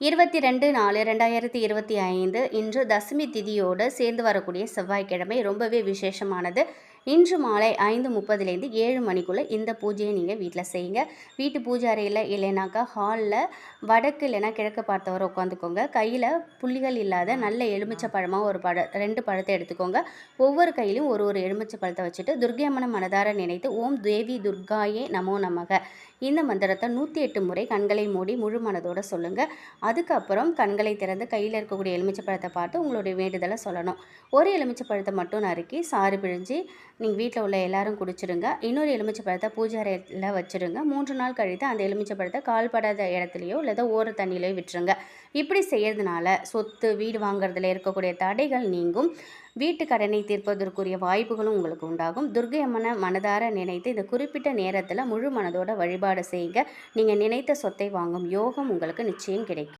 இருபத்தி ரெண்டு நாலு ரெண்டாயிரத்தி இருபத்தி ஐந்து இன்று தசமி திதியோடு சேர்ந்து வரக்கூடிய செவ்வாய்க்கிழமை ரொம்பவே விசேஷமானது. இன்று மாலை ஐந்து முப்பதுலேருந்து ஏழு மணிக்குள்ளே இந்த பூஜையை நீங்கள் வீட்டில் செய்யுங்க. வீட்டு பூஜை அறையில் இல்லைனாக்கா ஹாலில் வடக்கு இல்லைனா கிழக்கு பார்த்தவரை உட்காந்துக்கோங்க. கையில் புள்ளிகள் இல்லாத நல்ல எலுமிச்சை பழமாக ஒரு பழ ரெண்டு பழத்தை எடுத்துக்கோங்க. ஒவ்வொரு கையிலும் ஒரு ஒரு எலுமிச்சை பழத்தை வச்சுட்டு துர்கை அம்மனை மனதார நினைத்து ஓம் தேவி துர்காயே நமோ நமக. இந்த மந்திரத்தை நூற்றி எட்டு முறை கண்களை மூடி முழு மனதோடு சொல்லுங்கள் அதுக்கப்புறம் கண்களை திறந்து கையில் இருக்கக்கூடிய எலுமிச்சை பழத்தை பார்த்து உங்களுடைய வேண்டுதலை சொல்லணும். ஒரு எலுமிச்சை பழத்தை மட்டும் நறுக்கி சாறு பிழிஞ்சு நீங்கள் வீட்டில் உள்ள எல்லாரும் குடிச்சிடுங்க இன்னொரு எலுமிச்சை பழத்தை பூஜை அறையில் வச்சுருங்க. மூன்று நாள் கழித்து அந்த எலுமிச்சை பழத்தை கால்படாத இடத்துலையோ இல்லை ஓர தண்ணியிலையோ விட்டுருங்க. இப்படி செய்கிறதுனால சொத்து வீடு வாங்குறதுல இருக்கக்கூடிய தடைகள் நீங்கும். வீட்டு கடனை தீர்ப்பதற்குரிய வாய்ப்புகளும் உங்களுக்கு உண்டாகும். துர்கை அம்மனை மனதார நினைத்து இந்த குறிப்பிட்ட நேரத்தில் முழு மனதோட வழிபாடு செய்யுங்க. நீங்கள் நினைத்த சொத்தை வாங்கும் யோகம் உங்களுக்கு நிச்சயம் கிடைக்கும்.